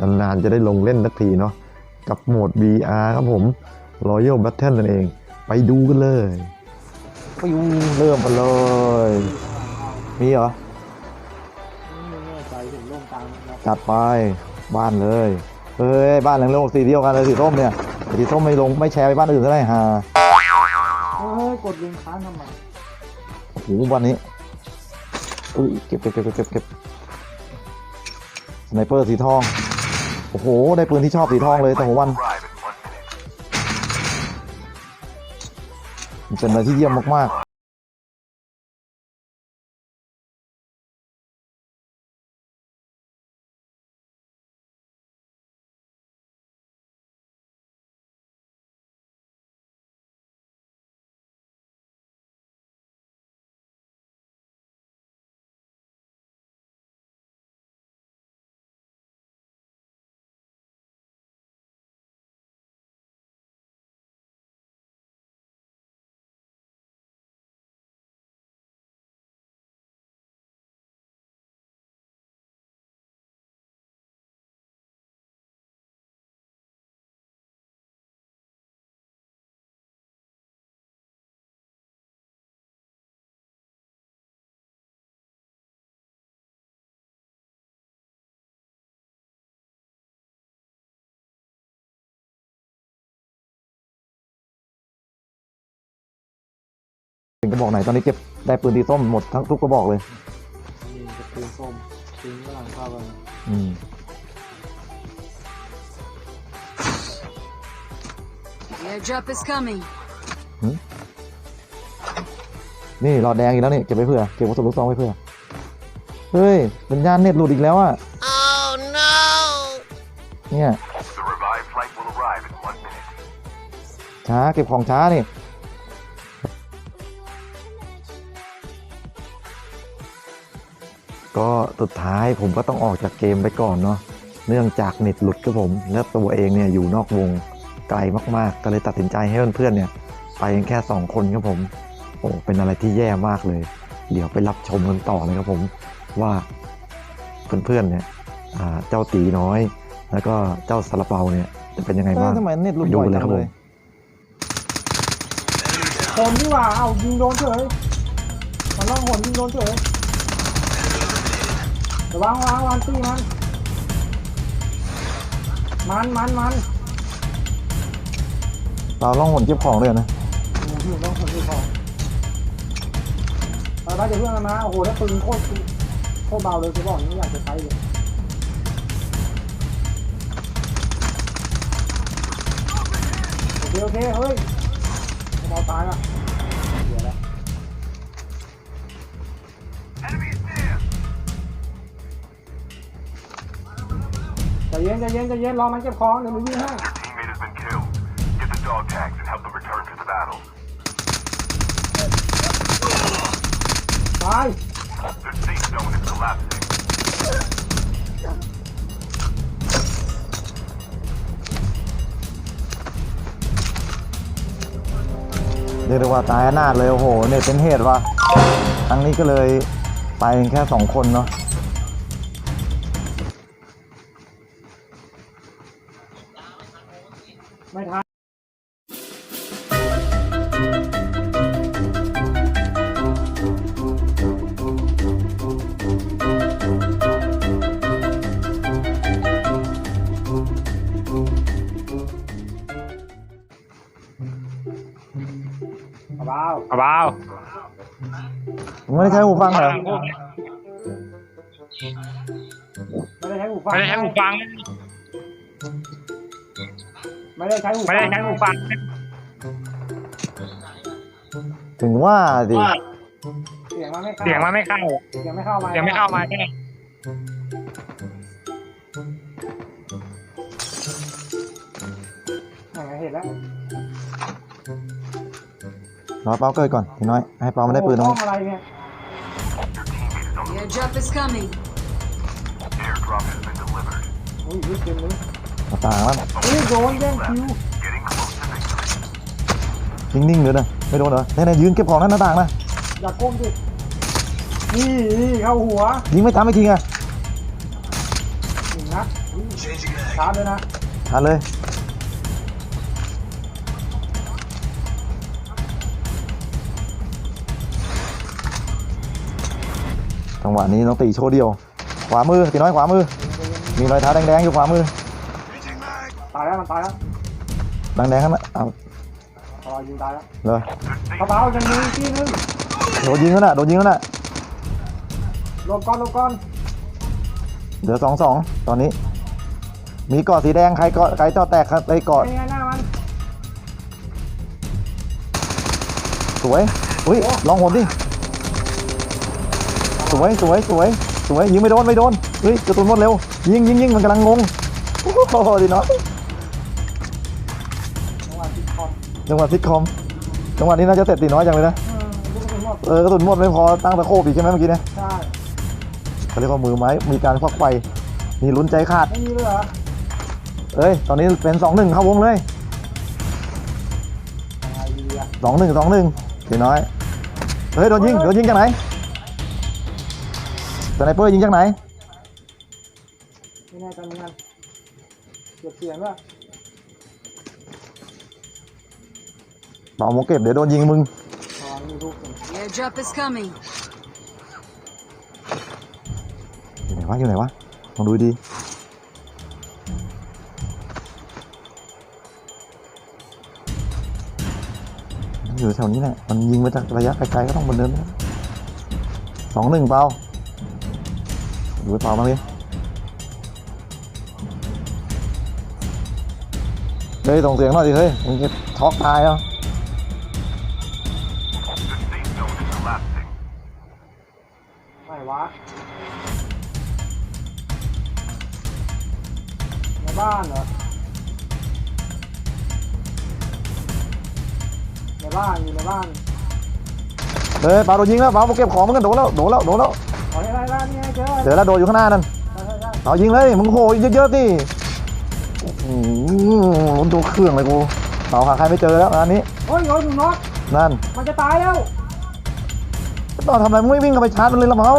นานๆจะได้ลงเล่นสักทีเนาะกับโหมด VR ครับผม Royal Battle นั่นเอง ไปดูกันเลยปิวเริ่มกันเลย มีเหรอไม่แน่ใจถึงร่มกลางนะจัดไปบ้านเลยเฮ้ยบ้านหลังเรื่องสีเดียวกันเลยสีส้มเนี่ยแต่สีส้มไม่ลงไม่แชร์ไปบ้านอื่นก็ได้ฮะเฮ้ยกดลิงก์ค้างทำไมโอ้โหวันนี้อุ้ยเก็บเก็บเก็บเก็บเก็บเก็บสไนเปอร์สีทอง โอ้โห ได้ปืนที่ชอบสีทองเลยแต่หัววัน เป็นอะไรที่เยี่ยมมากๆ กระบอกไหนตอนนี้เก็บได้ปืนสีส้มหมดทั้งทุกกระบอกเลยนี่จะปืนส้มปืนกำลังเข้าไปอืม The airdrop is coming. นี่หลอดแดงอีกแล้วนี่เก็บไว้เผื่อเก็บวัสดุลูกซองไว้เผื่อเฮ้ยสัญญาณเน็ตหลุดอีกแล้วอะ Oh no! เนี่ย The revived flight will arrive in one minute. ช้าเก็บของช้านี่ ก็สุดท้ายผมก็ต้องออกจากเกมไปก่อนเนาะเนื่องจากเน็ตหลุดครับผมและตัวเองเนี่ยอยู่นอกวงไกลมากๆ ก็เลยตัดสินใจให้เพื่อนๆเนี่ย ไปกันแค่ 2 คนครับผม โอ้เป็นอะไรที่แย่มากเลย เดี๋ยวไปรับชมกันต่อเลยครับผมว่าเพื่อนๆเนี่ยอ่าเจ้าตีน้อย แล้วก็เจ้าซาลาเปาเนี่ยจะเป็นยังไงบ้างทำไมเน็ตหลุดดูบ่อยเลยจัครับงผเลมยคนที่ว่าเอายิงโดนเฉยมันล่องหนยิงโดนเฉย ระวังวางวางตีมัน มันมันมันเราล่องหนเก็บของเลยนะโอ้โหล่องหนที่ของเอาไปเดี๋ยวเพื่อนมานะโอ้โหแล้วปืนโคตรโคตรเบาเลยจะบอกไม่อยากจะใช้เลยโอเคโอเคเฮ้ยเบาตายละ ใจเย็นใจเย็นใจเย็นรอมันเก็บของเดี๋ยวหนูยิงให้ Your teammate has been killed. Get the dog tags and help them return to the battle. ตาย Their safe zone is collapsing. เรียกได้ว่าตายอนาถเลยโอ้โหเนี่ยเป็นเหตุว่ะครั้งนี้ก็เลยไปกันแค่สองคนเนาะ เบาเบามึงไม่ได้ใช้หูฟังเหรอไม่ได้ใช้หูฟังไม่ได้ใช้หูฟังไม่ได้ใช้หูฟังไม่ได้ใช้หูฟังถึงว่าสิเสียงมันไม่เข้าเสียงมันไม่เข้าเสียงไม่เข้ามาเสียงไม่เข้ามาใช่ไหมไหนเห็นแล้ว รอเปาเกิดก่อนทีน้อย ให้เปามันได้ปืนตรงโอ้นี้โหอะไรเนี่ย Your teammate is on The airdrop is coming. the airdrop has been delivered. อุ้ยยึดเต็มเลยหน้าต่างแล้วเฮ้ยโดนแย่งคิว Getting close to victory. นิ่งๆเลยนะไม่โดนเหรอไหนๆยืนเก็บของนั่นหน้าต่างนะอย่าก้มสินี่นี่เข้าหัวยิงไม่ทำไม่ทิ้งอะหนึ่งนัดชาร์จเลยนะทันเลย จังหวะนี้น้องตีโชว์เดียว ขวามือตีน้อยขวามือ มีรอยเท้าแดงๆอยู่ขวามือตายแล้วมันตายแล้วแดงๆข้างหน้าเอารอยิงตายแล้วเลยกระเป๋ายังมีที่นึงโดนยิงแล้วน่ะโดนยิงแล้วน่ะลงก้อนลงก้อนเหลือสองสองตอนนี้ มีเกาะสีแดงใครเกาะใครเจาะแตกครับไปเกาะเป็นไงหน้ามันสวยอุ้ยลองหนดิ สวยสวยสวยสวยยิงไม่โดนไม่โดนเฮ้ยกระตุนหมดเร็วยิงยิงยิงมันกำลังงงโอ้โหดีน้อยจังหวะติดคอมจังหวะซิทคอมจังหวะนี้น่าจะเสร็จตีน้อยจังเลยนะเออลูกกระสุนหมดเออกระสุนหมดไม่พอตั้งตะโคบอีกใช่ไหมเมื่อกี้เนี่ยใช่เขาเรียกว่ามือไม้มีการควักไฟนี่ลุ้นใจขาดไม่มีเลยเหรอเอ้ยตอนนี้เป็นสองหนึ่งเข้าวงเลยยังไงดีอะสองหนึ่งสองหนึ่งตีน้อยเฮ้ยโดนยิงโดนยิงจากไหนส ไนเปอร์ยิงจากไหนไม่แน่ใจเหมือนกันเก็บเสียงด้วยเป่าโมเก็บเดี๋ยวโดนยิงมึงระวังมีลูก The airdrop is coming. อยู่ไหนวะอยู่ไหนวะลองดูดีมันอยู่แถวนี้แหละมันยิงมาจากระยะไกลๆก็ต้องบนเนินนะสองหนึ่งเปล่า ดูไปเปล่ามาดิเฮ้ยส่งเสียงหน่อยดิเฮ้ยมึงจะท็อกตายเหรอ The safe zone is collapsing. ไม่วะในบ้านเหรอในบ้านอยู่ในบ้านเฮ้ยเปล่าโดนยิงแล้วเปล่าเก็บของมันกันโดนแล้วโดนแล้วโดนแล้วขอให้ไล่ ล่านี่ไงเจอเจอแล้วโดนอยู่ข้างหน้านั่นได้ได้ได้เอายิงเลยมึงโหเยอะๆดิโอ้โหลุ้นตัวเครื่องเลยกูเปล่าหาใครไม่เจอแล้วอันนี้โอ้ยโอ้ยหนูน็อตนั่น มันจะตายแล้วตอนทำอะไรมึงไม่วิ่งเข้าไปชาร์จมันเลยละเมา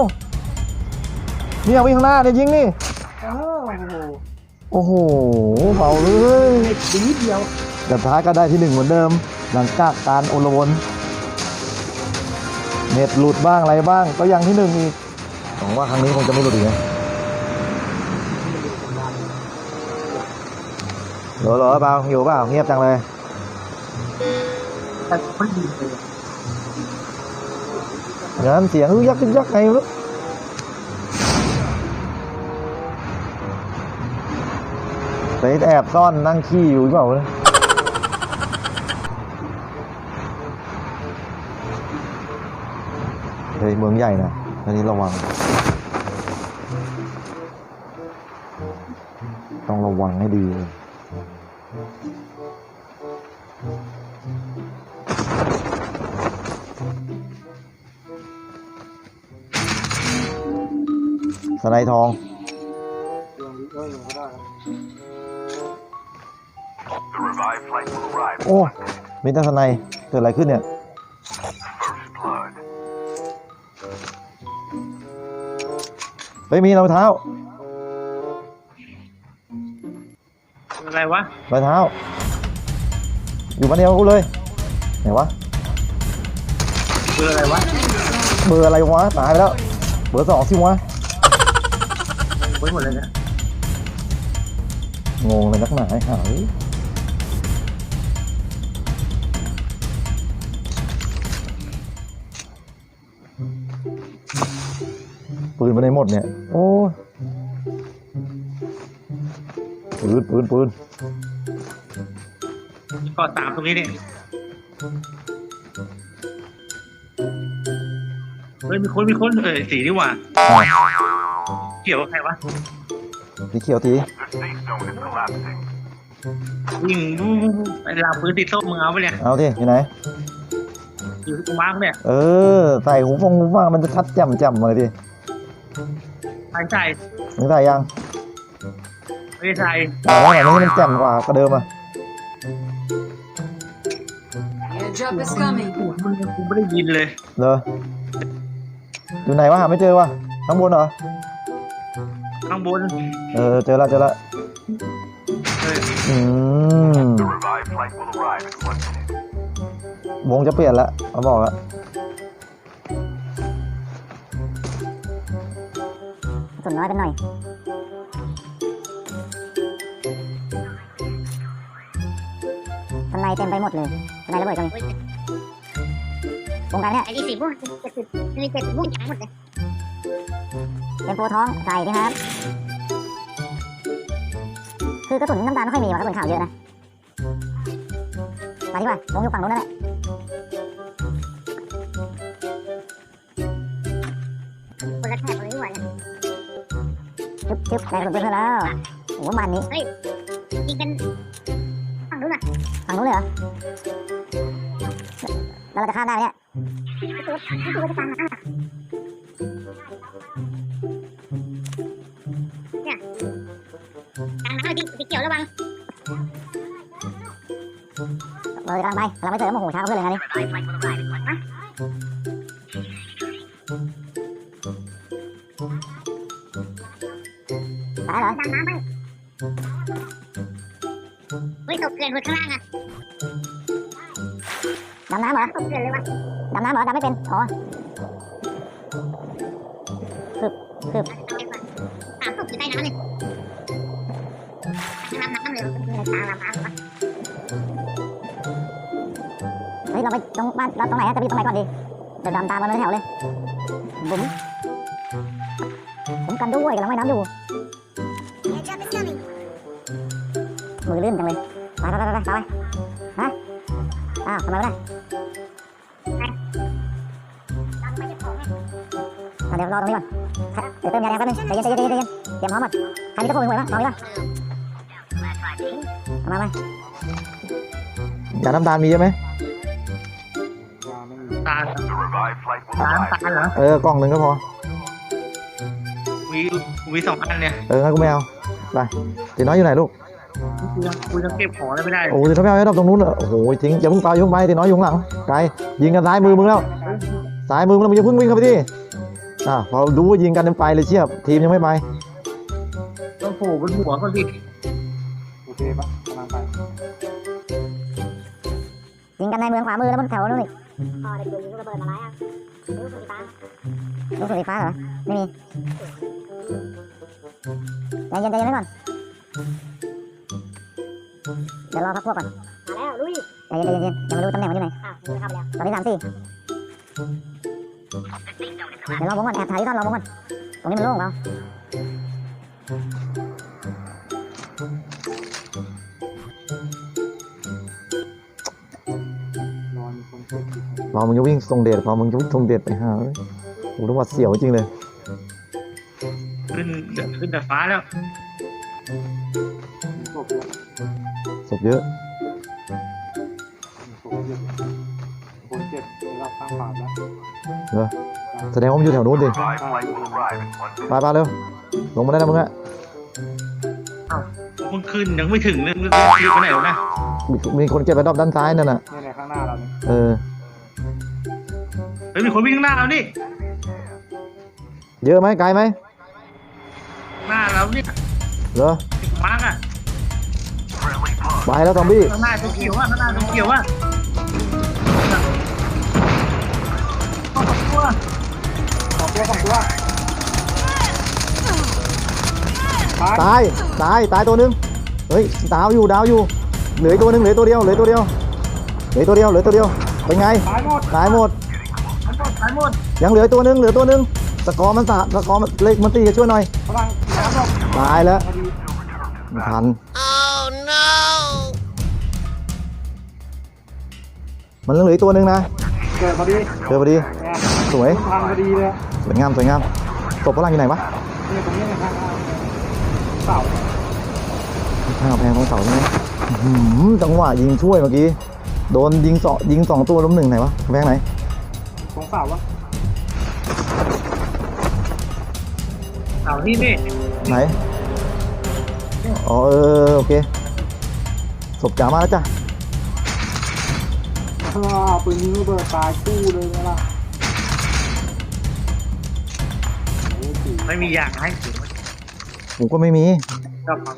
เนี่ยวิ่งข้างหน้าเนี่ยยิงนี่เออโอ้โหโอ้โหเบาเลยดีนิดเดียวแต่ท้ายก็ได้ที่หนึ่งเหมือนเดิม หลังจากการโอลวนเน็ตหลุดบ้างอะไรบ้างก็ยังที่หนึ่งอีก หวังว่าครั้งนี้คงจะไม่หลุดอีกนะหรอเหรอเปล่าอยู่เปล่าเงียบจังเลยงั้นเสียงยักยักไงไม่รู้ไปแอบซ่อนนั่งขี้อยู่เปล่าเนี่ยเฮ้ยเมืองใหญ่นะอันนี้ระวัง ระวังให้ดีสไนทองโอ้มีแต่สไนเกิดอะไรขึ้นเนี่ยเฮ้ยมีรองเท้า อะไรวะรองเท้า อยู่มาเดียวกูเลยไหนวะเบอร์อะไรวะเบอร์อะไรวะตายไปแล้ว เบอร์สองสิวะไว้หมดเลยเนี่ยงงเลยนักหนาไอ้หายปืนไปไหนหมดเนี่ยโอ้ย ปืนปืนปืนก็ตามตรงนี้เนี่ยเฮ้ยมีคนมีคนเออสีนี่หว่าอะเกี่ยวกับใครวะสีเขียวที The safe zone is collapsing. วิ่งวู้วู้วู้ไอ้ลาปืนติดโซ่มึงเอาไปเนี่ยเอาทีอยู่ไหนอยู่ที่กูมาร์กเนี่ยเออใส่หูฟงหูฟังมันจะชัดแจ่มแจ่มเลยดิใส่ใส่มึงใส่ยัง ไม่ได้ใส่แต่ว่าแบบนี้มันแจ่มกว่ากระเดิมอะ The airdrop is coming. กูมึงกูไม่ได้ยินเลย เหรออยู่ไหนวะหาไม่เจอวะข้างบนเหรอ ข้างบนเออเจอแล้วเจอแล้วอืม The revived flight will arrive in one minute. วงจะเปลี่ยนแล้วเขาบอกแล้วส่วนน้อยเป็นหน่อย ข้างในเต็มไปหมดเลยข้างในระเบิดก็มีวงการเนี่ยไอ้ที่สี่พวกเจ็ดสิบมีเจ็ดสิบพวกจ่ายหมดเลยเต็มโปรท้องใส่นะครับ คือกระสุนน้ำตาลไม่ค่อยมีว่ะกระสุนขาวเยอะนะมาดีกว่าวงอยู่ฝั่งนู้นนั่นแหละคนละแถบคนละหัวเนี่ยชึบชึบได้กระสุนเพิ่มแล้วโอ้โหมันนี้ยิงกันฝั่งนู้นอะฝั่ งนู้นเลยเหรอ แล้วเราจะข้ามได้ไหมเนี่ยนี่ตัวนี่ตัวจะตามมาอะเนี่ยกลางน้ำเลยดิสีเขียวระวังเราจะกำลังไปกำลังไปเสริมโอ้โหช้าเพื่อนเลยงานนี้ตายเหรอดำน้ำไป เฮ้ยตกเกลื่อนหมดข้างล่างอะดำน้ำเหรอตกเกลื่อนเลยวะดำน้ำเหรอดำไม่เป็นอ๋อสามศพอยู่ใต้น้ำเลยน้ำน้ำเลยมีอะไรตามน้ำน้ำวะเฮ้ยเราไปตรงบ้านเราตรงไหนอะจะไปตรงไหนก่อนดีเดี๋ยวดำตามมาเป็นแถวเลยบุ๋มผมกันด้วยกำลังว่ายน้ำอยู่ ลื่นจังเลยไปไปไปไปไปไปฮะอ้าวทำไมไม่ได้ดำไม่ได้ของไงอะเดี๋ยวรอตรงนี้ก่อนเดี๋ยวเติมยาแดงแป๊บนึงใจเย็นใจเย็นใจเย็นใจเย็นเตรียมพร้อมหมดใครมีตะโกนหวยบ้างลองดิป่ะเอามาไหมยาน้ำตาลมีใช่ไหมยาไม่มีตาล The revived flight will ตาล arrive. ตาลเหรอ เออกล่องหนึ่งก็พอวีวีสองอันเนี่ย เอองั้นกูไม่เอา ไปตีน้อยอยู่ไหนลูก กูยังกูยังเก็บของอะไรไม่ได้เลยโอ้ยตีน้อยไม่เอาไอ้ดอกตรงนู้นเหรอโอ้โหทิ้งอย่าเพิ่งไปอย่าเพิ่งไปตีน้อยอยู่ข้างหลังไกลยิงกันซ้ายมือมึงแล้วซ้ายมือมึงแล้วมึงอย่าเพิ่งวิ่งเข้าไปดิอะพอรู้ว่ายิงกันเต็มไปเลยเชียบทีมยังไม่ไปต้องโผล่บนหัวเขาดิโอเคปะกำลังไปยิงกันในเมืองขวามือแล้วบนแถวนู้นอีกพอได้ตัวยิงลูกระเบิดมาแล้วลูกสีฟ้าลูกศรสีฟ้าเหรอไม่มีใจเย็นใจเย็นไว้ก่อน เดี๋ยวรอพักพวกก่อนมาแล้วลุยใจเย็นใจเย็นใจเย็นยังไม่รู้ตำแหน่งมันอยู่ไหนอ้าวยิงเข้าไปแล้วตอนนี้สามสี่เดี๋ยวรอวงก่อนแอบถ่ายที่ตอนรอวงก่อนตรงนี้มันโล่งเรานอนคนเจ็บอยู่พอมึงจะวิ่งทรงเดชพอมึงจะวิ่งทรงเดชไปหาเลยโอ้โหต้องหวัดเสียวจริงเลยขึ้นขึ้นดาดฟ้าแล้ว มีศพเยอะเยอะมีศพเยอะคนเจ็บได้รับข้างผ่านแล้วเหรอแสดงว่ามันอยู่แถวนู้นดิไปไปเร็วลงมาได้แล้วมึงอะมึงขึ้นยังไม่ถึงเลยมึงรีบไปไหนวะนะมีมีคนเก็บไปรอบด้านซ้ายนั่นน่ะนี่ยในข้างหน้าเราเนี่ยเออเฮ้ยมีคนวิ่งข้างหน้าเรานี่เยอะไหมไกลไหมหน้าเราเนี่ยเหรอ ติดมาร์กอะ ไปแล้วซอมบี้ข้างหน้าตัวเขียวอะข้างหน้าตัวเขียวอะสองตัวสองตัวตายตายตายตายตัวหนึงเฮ้ยดาวอยู่ดาวอยู่เหลืออกตัวหนึงเหลือตัวเดียวเหลือตัวเดียวเหลือตัวเดียวเหลือตัวเดียวเป็นไงตายหมดตายหมดตายหมดยังเหลือตัวหนึงเหลือตัวหนึงสกอร์มันสะสกอร์มันเล็กมันตีกันช่วยหน่อยพลังน้ำหรอกตายแล้วพอดีไม่ทัน มันเหลืออีกตัวหนึงนะเกิดพอดีเจอพอดีเนี่ยสวยทางพอดีเลยสวยงามสวยงามศพพลังอยู่ไหนวะเนี่ยตรงนี้ในข้างหน้าเสาข้างกำแพงตรงเสาใช่ไหมอื้อหือจังหวะยิงช่วยเมื่อกี้โดนยิงสองยิงสองตัวล้มหนึ่งไหนวะกำแพงไหนตรงเสาวะเสานี่นี่ไหนอ๋อเออโอเคศพจ๋ามาแล้วจ้ะว้าว ปืนยิงระเบิดตายตู้เลยนะล่ะโอ้ยสี่ไม่มีอย่างให้ผมก็ไม่มีก็ฟัง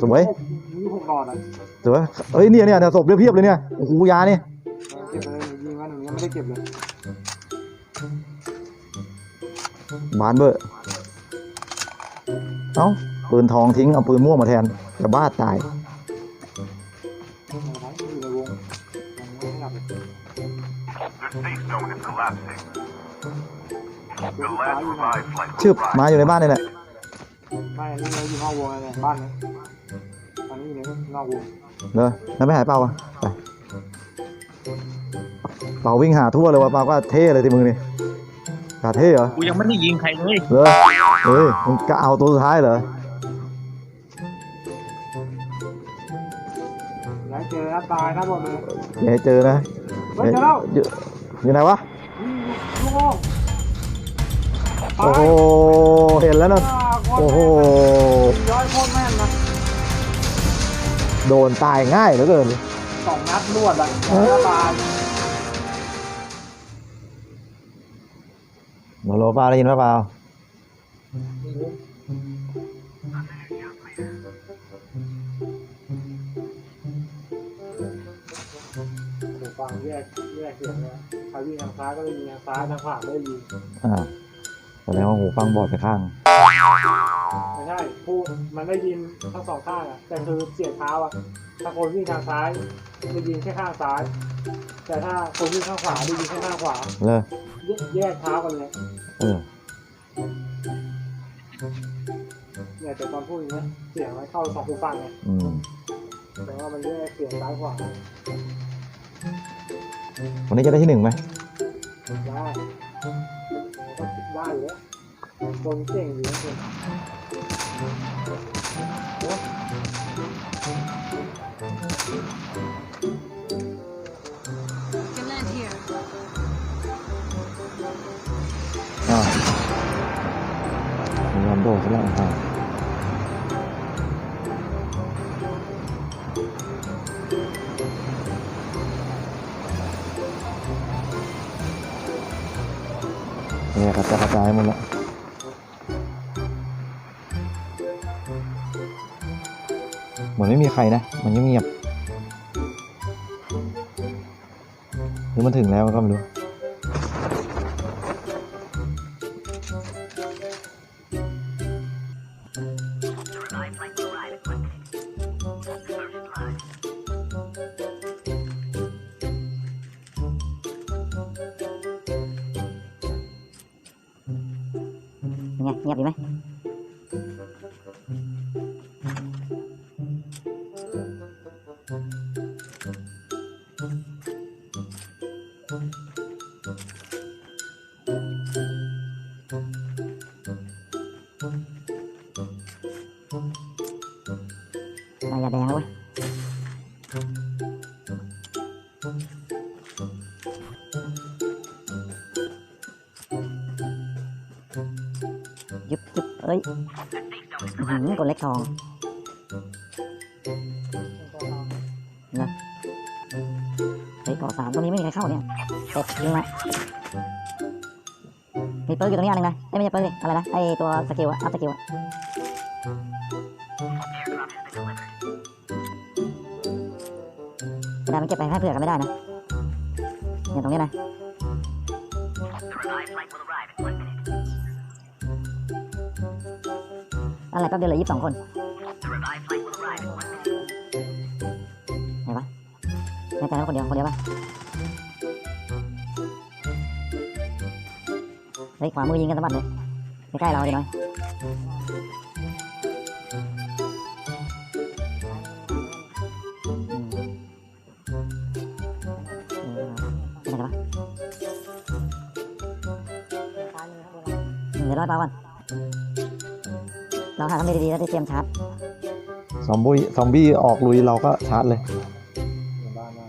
สวยนยี่หกหลอดอะเจอเอ้ยเนี่ยเนี่ยเนี่ยศพเพียบๆเลยเนี่ยโอ้โหยาเนี่ยเก็บเลยยิงมาหนึ่งยังไม่ได้เก็บเลยบานเบอร์เอ้าปืนทองทิ้งเอาปืนม่วงมาแทนจะบ้าตาย ชึบ will มา arrive. อยู่ในบ้านนี่แหละไม่อันนี้เราอยู่นอกวงเลยบ้านนี้อันนี้อยู่ในนอกวงเนอะแล้วไม่หายเปล่าวะไปเป่าวิ่งหาทั่วเลยวะเป่าก็เท่เลยที่มือนี่กาเท่เหรอกูยังไม่ได้ยิงใครเลยเหรอเฮ้ยมึงก็เอาตัวสุดท้ายเหรออย่าให้เจอนะตายนะบอกเลยอย่าให้เจอนะเฮ้ยเจอแล้ว อยู่อยู่ไหนวะยิงลูกโม่โอ้โหเห็นแล้วนะโอ้โหย้อยโคตรแม่นนะโดนตายง่ายเหลือเกินสองนัดรวดอะแล้วตายโนโลเปล่าได้ยินเปล่า ยกแยกเสียงเลยใครวิ่งทางซ้ายก็ได้ยิงทางซ้ายทางขวาไม่ได้ยิงอ่าแสดงว่าหูฟังบอดไปข้าง ไม่ใช่ผู้มันได้ยินทั้งสองข้างอะแต่คือเสียงเท้าอะถ้าคนวิ่งทางซ้ายได้ยินแค่ข้างซ้าย แต่ถ้าคนวิ่งข้างขวาได้ยินแค่ข้างขวาเลยแยกแยกเท้ากันเลยเออเนี่ยแต่ตอนพูดอย่างเงี้ยเสียงมันเข้าสองหูฟังไงอืม แต่ว่ามันแยกเสียงซ้ายขวา วันนี้จะได้ที่หนึ่งไหมได้ก็ได้อยู่แล้วคนเก่งอยู่แล้วคน Can land here. อ่าพยายามโดดซะแล้วอ่า กระจายกระจายหมดแล้วเหมือนไม่มีใครนะ มันเงียบๆหรือมันถึงแล้วก็ไม่รู้ เงียบดีไหม หือกดเล็กทองนะเฮ้ยกาะสามตรงนี้ไม่มีใครเข้าเนี่ยเสร็จยิงมามีเปิร์กอยู่ตรงนี้อันนึงนะเอ้ไม่ใช่เปิร์กดิอะไรนะไอตัวสกิลอะอัพสกิลอะกระดาษมันเก็บไปให้เผื่อกันไม่ได้นะเนี่ยตรงนี้นะ อะไรแป๊บเดียวเหลือยี่สิบสองคนไหนวะแน่ใจว่าคนเดียวคนเดียวปะเฮ้ยขวามือยิงกันสะบัดเลยใกล้ๆเราดีหน่อยเออไปไหนกันวะเดี๋ยวรอดเปล่าก่อน เราหาทำเลดีๆแล้วได้เตรียมชาร์จซอมบี้ซอมบี้ออกลุยเราก็ชาร์จเลยอยู่บ้านมา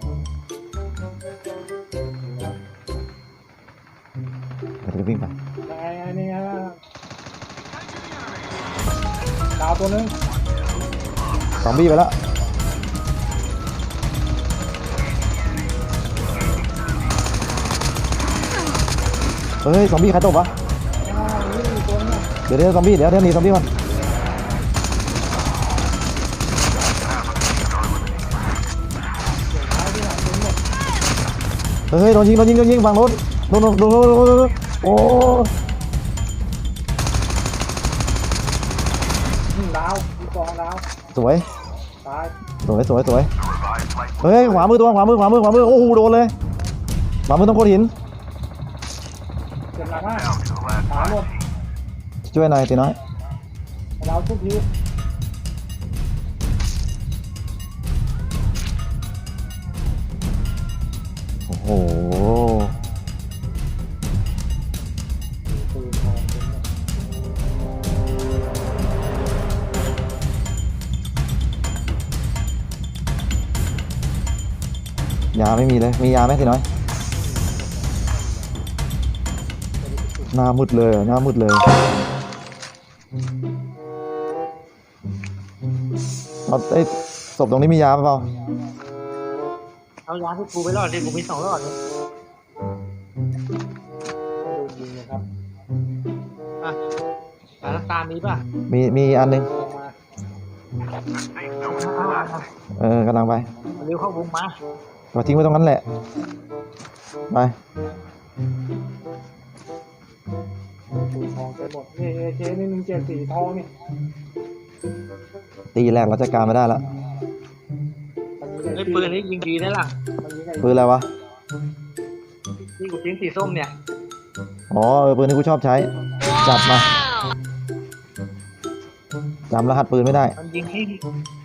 เดี๋ยวจะวิ่งไปไงไงนี่ไงดาวตัวนึงซอมบี้ไปแล้วเฮ้ยซอมบี้ใครตบวะอ่านี่ตัวนึงเดี๋ยวเดี๋ยวซอมบี้เดี๋ยวเดี๋ยวหนีซอมบี้ก่อน เฮ้ยโดนยิงโดนยิงโดนยิงฝั่งรถโดนโดนโดนโดนโดนโดนโอ้อืมดาวมีกองดาวสวยตายสวยสวยสวย Revived flight เฮ้ยขวามือตัวขวามือขวามือขวามือโอ้โหโดนเลยขวามือต้องโคตรหินเจ็บหนักมาก down to the last ขาหมดช่วยหน่อยตีน้อยเราทุกที ไม่มีเลย มียาไหมตีน้อย หน้ามืดเลยอะหน้ามืดเลยเอาไอ้ยศพตรงนี้มียาเปล่าเอายาที่กูไปรอดดิกูมีสองรอดเลยโดนยิงนะครับอะสารการนี้ป่ะมีมีอันหนึงลงมาเอาเอาเอาเออกำลังไปเอาเร็วเข้าวงมา ก็ทิ้งไว้ตรงนั้นแหละ ไปปืนทองเป็นหมดนี่เอเคนี่หนึ่งเจ็ดสีทองนี่ตีแรกเราจัดการไม่ได้ละมันมีไอ้ปืนนี้ยิงดีได้ล่ะมันมีไงปืนอะไรวะที่กูทิ้งสีส้มเนี่ย อ๋อเออปืนที่กูชอบใช้ จัดมา จำรหัสปืนไม่ได้ มันยิงวิ่ง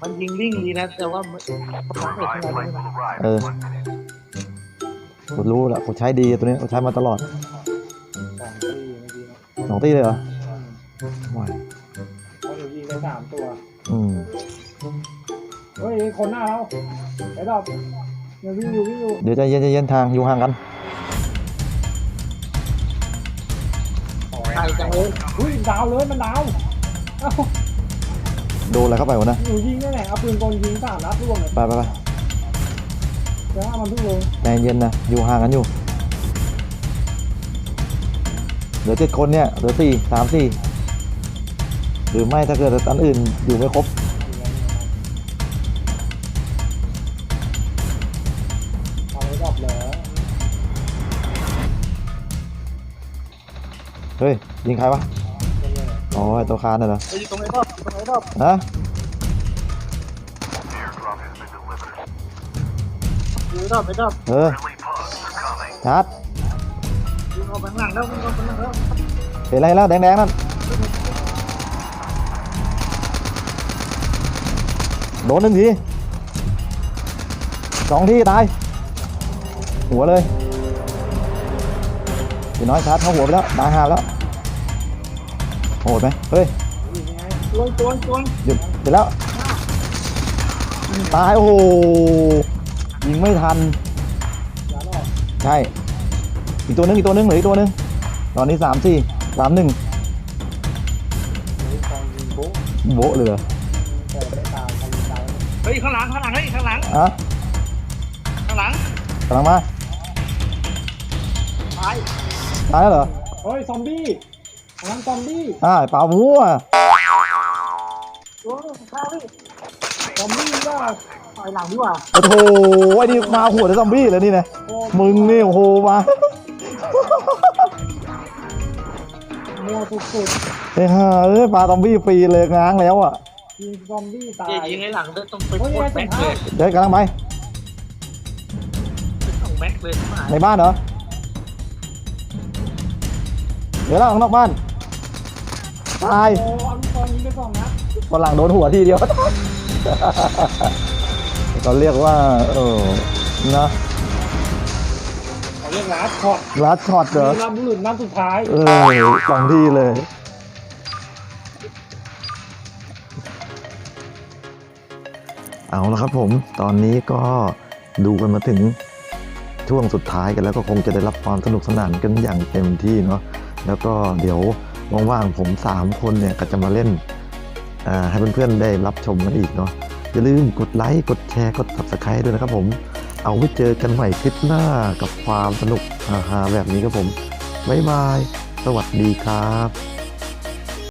มันยิงวิ่งดีนะแต่ว่ามันมันไม่ revived ทำอะไร flight ไม่ will ได้ arrive เออ in one minute. กูรู้ละกูใช้ดีตัวนี้กูใช้มาตลอดสองตีเมื่อกี้นะสองตีเลยเหรอว้ายเขาอยู่ยิงไปสามตัว อืมเฮ้ยคนหน้าเราไอ้ดอกยังวิ่งอยู่วิ่งอยู่เดี๋ยวใจเย็นใจเย็นทางอยู่ห่างกัน ใครจังเลยอุ้ยดาวเลยมันดาวเอ้า โดนอะไรเข้าไปวะนะหนูยิงนี่แหละเอาปืนกลยิงสามนัดร่วงเลยไปไปไปแล้วมันทุกลงใจเย็นนะอยู่ห่างกันอยู่เหลือเจ็ดคนเนี่ยเหลือสี่สามสี่หรือไม่ถ้าเกิดอันอื่นอยู่ไม่ครบเอาไว้ดอกเหรอเฮ้ยยิงใครวะเป็นไงอ๋อไอ้ตัวคานน่ะเหรอ ไปอยู่ตรงไหนรอ บอยู่ตรงไหนรอบฮะ Airdrop has been delivered. อยู่รอบไปรอบเออ Friendly pugs coming. ชาร์จยิงเอาไปข้างหลังแล้วยิงเอาไปข้างหลังแล้วเห็นอะไรแล้วแดงๆนั่นโดนหนึ่งทีสองทีตาย หัวเลยพี่น้อยชาร์จเข้าหัวไปแล้วตายหาแล้วโหดไหมเฮ้ย ยิงยังไงตวนตวนตวนหยุดเสร็จแล้ว ตาย โอ้โห ยิงไม่ทัน อย่าหลอกใช่ อีกตัวหนึงอีกตัวหนึงเหลืออีกตัวหนึง ตอนนี้สามสี่สามหนึ่งหนูกองยิงโบ๊ะโบะเลยเหรอแต่ไม่ตายทำตายเฮ้ยข้างหลังข้างหลังเฮ้ยข้างหลังอะข้างหลังกำลังมา ตายตายแล้วเหรอ เฮ้ย ซอมบี้อันนั้นซอมบี้อ่าเปล่ามั่วโอ้ยข้าพี่ซอมบี้ก็ต่อยหลังดีกว่าโอ้โหไอ้นี่มาหัวในซอมบี้เลยนี่นะโอ้มึงนี่โอ้โหมามัวสุดไอ้ห่าเอ้ยปลาซอมบี้ฟรีเลยง้างแล้วอะๆยิงซอมบี้ตายเจ๊ยิงไอ้หลังเลยต้องไปโอ้ยโคตรไงแม็กสุดเลท้ายยเดี๋ยวกำลังไป ต้องแม็กเลยมาในบ้านเหรอ เดี๋ยวเราข้างนอกบ้าน ตาย โอ้เอาลูกซองยิงไปสองนัดฝรั่งโดนหัวทีเดียวเขาเรียกว่า เออนะเขาเรียกลัดช็อตลัดช็อตเหรอมีลำบุรุษนัดสุดท้ายเออสองที่เลย เอาละครับผม ตอนนี้ก็ดูกันมาถึงช่วงสุดท้ายกันแล้วก็คงจะได้รับความสนุกสนานกันอย่างเต็มที่เนาะ แล้วก็เดี๋ยว ว่างๆผม 3 คนเนี่ยก็จะมาเล่นให้เพื่อนๆได้รับชมกันอีกเนาะอย่าลืมกดไลค์กดแชร์กด subscribe ด้วยนะครับผมเอาไว้เจอกันใหม่คลิปหน้ากับความสนุกฮาๆแบบนี้ครับผมบ๊ายบาย สวัสดีครับ